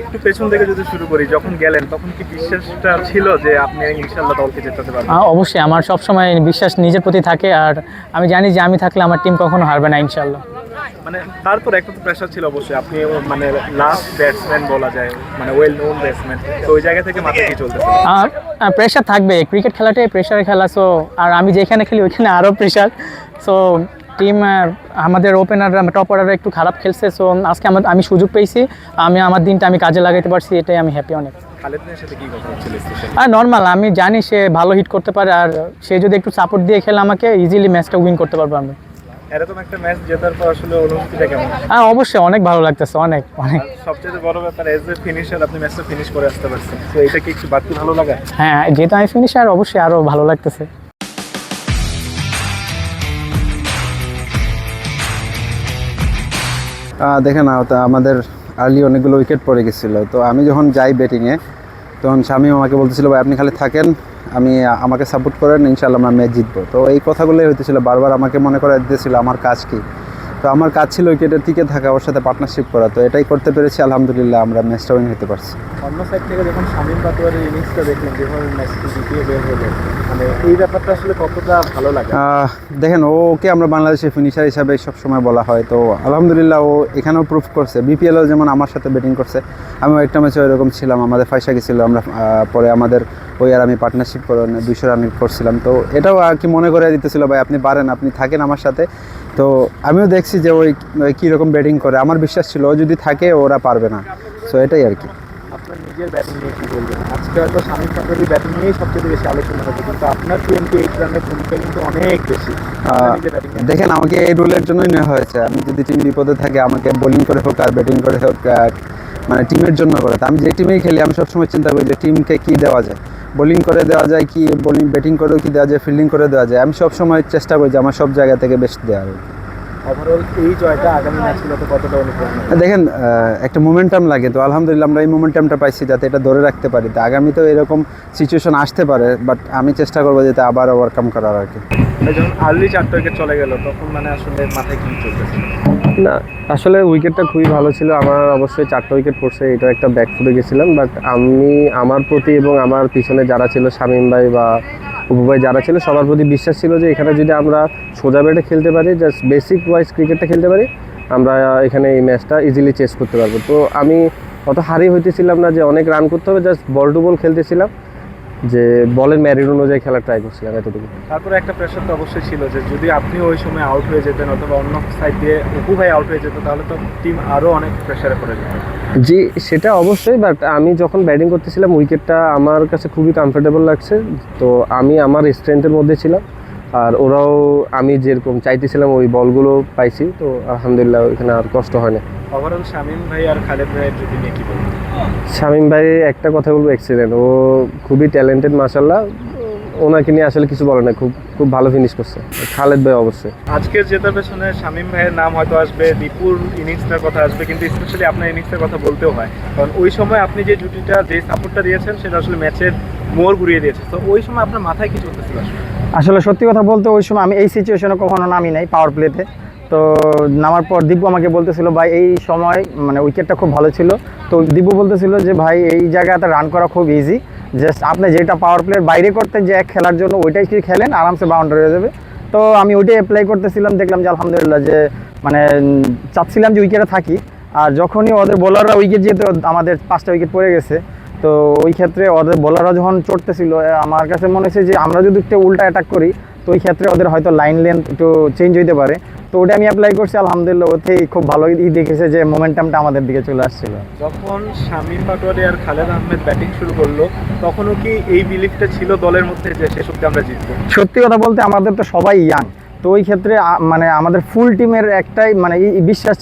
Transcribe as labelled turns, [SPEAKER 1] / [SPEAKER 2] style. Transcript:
[SPEAKER 1] একটু পেছন থেকে যদি শুরু করি যখন গেলেন তখন কি বিশ্বাসটা ছিল যে আপনি ইনশাল্লাহ দলকে জেতাতে পারবেন?
[SPEAKER 2] অবশ্যই আমার সবসময় বিশ্বাস নিজের প্রতি থাকে আর আমি জানি যে আমি থাকলে আমার টিম কখনো হারবে না ইনশাল্লাহ
[SPEAKER 1] মানে তারপর একটা তো প্রেশার ছিল অবশ্যই আপনি মানে লাস্ট ব্যাটসম্যান বলা যায় মানে ওয়েল নোন ব্যাটসম্যান তো ওই জায়গা থেকে মাথায় কি চলতেছে?
[SPEAKER 2] আর প্রেশার থাকবে ক্রিকেট খেলাটাই প্রেশারের খেলা সো আর আমি যেখানে খেলি ওইখানে আরও প্রেশার সো টিম আমাদের ওপেনার টপ অর্ডার একটু খারাপ খেলছে সো আজকে আমার আমি সুযোগ পেয়েছি। আমি আমার দিনটা আমি কাজে লাগাতে পারছি এটাই আমি হ্যাপি অনেক। আর নর্মাল আমি জানি সে ভালো হিট করতে পারে আর সে যদি একটু সাপোর্ট দিয়ে খেলে আমাকে ইজিলি ম্যাচটা উইন করতে পারব আমি।
[SPEAKER 1] এরকম একটা ম্যাচ জেতার পর আসলে অনুভূতিটা কেমন?
[SPEAKER 2] হ্যাঁ অবশ্যই অনেক ভালো লাগতেছে অনেক অনেক।
[SPEAKER 1] আর সবচেয়ে বড় ব্যাপার এজ এ ফিনিশার আপনি ম্যাচটা ফিনিশ করে আসতে পারছেন। তো এটা কি একটু বাড়তি ভালো লাগা?
[SPEAKER 2] হ্যাঁ যেহেতু আমি ফিনিশার অবশ্যই আরও ভালো লাগতেছে।
[SPEAKER 3] দেখে না তো আমাদের আর্লি অনেকগুলো উইকেট পড়ে গেছিল। তো আমি যখন যাই ব্যাটিংয়ে তখন স্বামী আমাকে বলতেছিল, ভাই, আপনি খালি থাকেন, আমি আমাকে সাপোর্ট করেন ইনশাল্লাহ আমরা ম্যাচ জিতবো। তো এই কথাগুলোই হইতেছিল। বারবার আমাকে মনে করে দিতেছিল আমার কাজ কি? তো আমার কাজ ছিল উইকেটে টিকে থাকা ওর সাথে পার্টনারশিপ করা। তো এটাই করতে পেরেছি আলহামদুলিল্লাহ আমরা ম্যাচটা উইন হতে পারছি।
[SPEAKER 1] অন্য সাইড থেকে যখন শামীম পাটোয়ারের ইনিংসটা দেখলেন যেভাবে ম্যাচটি জিতিয়ে বের হলো মানে এই ব্যাপারটা আসলে কতটা ভালো লাগে?
[SPEAKER 3] দেখেন ওকে আমরা বাংলাদেশের ফিনিশার হিসাবে সব সময় বলা হয়। তো আলহামদুলিল্লাহ ও এখানেও প্রুফ করছে। বিপিএলও যেমন আমার সাথে ব্যাটিং করছে আমি একটা ম্যাচে ওইরকম ছিলাম। আমাদের ফাইসা গেছিল আমরা পরে আমাদের ওই আর আমি পার্টনারশিপ করে দুইশো রান করছিলাম। তো এটাও আর কি মনে করে দিতেছিল ভাই আপনি পারেন আপনি থাকেন আমার সাথে। তো আমিও দেখছি যে ওই কীরকম ব্যাটিং করে। আমার বিশ্বাস ছিল ও যদি থাকে ওরা পারবে না। সো এটাই আর কি।
[SPEAKER 1] আপনার নিজের ব্যাটিং নিয়ে কি বলবেন? আজকে হয়তো শামীম পাটোয়ারি ব্যাটিং নিয়েই সবচেয়ে বেশি আলোচনা কিন্তু আপনার টোয়েন্টি এইট রানের ভূমিকা কিন্তু অনেক বেশি।
[SPEAKER 3] দেখেন আমাকে এই রোলের জন্যই নেওয়া হয়েছে। আমি যদি টিম বিপদে থাকে আমাকে বোলিং করে হোক আর ব্যাটিং করে হোক মানে টিমের জন্য করে। আমি যে টিমেই খেলি আমি সবসময় চিন্তা করি যে টিমকে কি দেওয়া যায়। বোলিং করে দেওয়া যায় কি বোলিং ব্যাটিং করেও কি দেওয়া যায় ফিল্ডিং করে দেওয়া যায়? আমি সবসময় চেষ্টা করি যে আমার সব জায়গা থেকে বেস্ট দেওয়ার।
[SPEAKER 1] কতটা
[SPEAKER 3] দেখেন একটা মোমেন্টাম লাগে তো। আলহামদুলিল্লাহ আমরা এই মোমেন্টামটা পাইছি যাতে এটা ধরে রাখতে পারি। তো আগামীতেও এরকম সিচুয়েশন আসতে পারে বাট আমি চেষ্টা করব যাতে আবার ওভারকাম করার আর কি।
[SPEAKER 1] যখন আর্লি চারটা উইকেট চলে গেল তখন মানে আসলে মাথায় কি চলতেছে?
[SPEAKER 4] না, আসলে উইকেটটা খুবই ভালো ছিল। আমার অবশ্যই চারটা উইকেট পড়ছে, এটা একটা ব্যাক ফুটে গেছিলাম। বাট আমি, আমার প্রতি এবং আমার পিছনে যারা ছিল, শামীম ভাই বা উপু ভাই যারা ছিল, সবার প্রতি বিশ্বাস ছিল যে এখানে যদি আমরা সোজা ব্যাটে খেলতে পারি জাস্ট বেসিক ওয়াইজ ক্রিকেটটা খেলতে পারি, আমরা এখানে এই ম্যাচটা ইজিলি চেস করতে পারব। তো আমি অত হারি হইতেছিলাম না যে অনেক রান করতে হবে জাস্ট বল টু বল খেলতেছিলাম। যে বলের ম্যারিড অনুযায়ী খেলা ট্রাই করছিলাম এতটুকু।
[SPEAKER 1] তারপরে একটা প্রেশার তো অবশ্যই ছিল যে যদি আপনি ওই সময় আউট হয়ে যেতেন অথবা অন্য সাইড দিয়ে অপু ভাই আউট হয়ে যেত তাহলে তো টিম আরও অনেক প্রেশারে পড়ে যেত।
[SPEAKER 4] জি সেটা অবশ্যই বাট আমি যখন ব্যাটিং করতেছিলাম উইকেটটা আমার কাছে খুবই কমফোর্টেবল লাগছে। তো আমি আমার স্ট্রেংথের মধ্যে ছিলাম আর ওরাও আমি যেরকম চাইতেছিলাম ওই বলগুলো পাইছি তো আলহামদুলিল্লাহ ওইখানে আর কষ্ট হয় না।
[SPEAKER 1] ওভারঅল শামীম ভাই আর খালেদ ভাইয়ের যদি নিয়ে কি বলবেন?
[SPEAKER 4] শামীম ভাই একটা কথা বলব এক্সিলেন্ট ও খুবই ট্যালেন্টেড মাসাল্লাহ ওনাকে নিয়ে আসলে কিছু বলে না খুব খুব ভালো ফিনিশ করছে। খালেদ ভাই অবশ্যই।
[SPEAKER 1] আজকের জেতার পেছনে শামীম ভাইয়ের নাম হয়তো আসবে দীপুর ইনিংসটার কথা আসবে কিন্তু স্পেশালি আপনার ইনিংসটার কথা বলতেও হয়। কারণ ওই সময় আপনি যে জুটিটা যে সাপোর্টটা দিয়েছেন সেটা আসলে ম্যাচের মোড় ঘুরিয়ে দিয়েছে। তো ওই সময় আপনার মাথায় কি চলতেছিল আসলে?
[SPEAKER 2] আসলে সত্যি কথা বলতে ওই সময় আমি এই সিচুয়েশনে কখনো নামি নাই পাওয়ার প্লেতে তো নামার পর দিব্য আমাকে বলতেছিল, ভাই, এই সময় মানে উইকেটটা খুব ভালো ছিল। তো দিব্য বলতেছিল যে, ভাই, এই জায়গাতে রান করা খুব ইজি জাস্ট আপনি যেটা পাওয়ার প্লেয়ার বাইরে করতেন যে এক খেলার জন্য, ওইটাই কি খেলেন? আরামসে বাউন্ডারি হয়ে যাবে। তো আমি ওইটাই অ্যাপ্লাই করতেছিলাম, দেখলাম যে, আলহামদুলিল্লাহ, যে মানে চাচ্ছিলাম যে উইকেটে থাকি। আর যখনই ওদের বোলাররা উইকেট যেহেতু আমাদের পাঁচটা উইকেট পড়ে গেছে, তো ওই ক্ষেত্রে ওদের বোলাররা যখন চড়তেছিল আমার কাছে মনে হয়েছে যে, আমরা যদি একটু উল্টা অ্যাটাক করি, তো ওই ক্ষেত্রে ওদের হয়তো লাইন লেন্থ একটু চেঞ্জ হইতে পারে। তো ওটা আমি অ্যাপ্লাই করছি আলহামদুলিল্লাহ ওতেই খুব ভালো ই দেখেছে যে মোমেন্টামটা আমাদের দিকে চলে আসছিল।
[SPEAKER 1] যখন শামীম পাটোয়ারি আর খালেদ আহমেদ ব্যাটিং শুরু করল তখনও কি এই বিলিফটা ছিল দলের মধ্যে যে শেষ অব্দি আমরা জিতবো?
[SPEAKER 2] সত্যি কথা বলতে আমাদের তো সবাই ইয়াং তো ওই ক্ষেত্রে মানে আমাদের ফুল টিমের একটাই মানে বিশ্বাস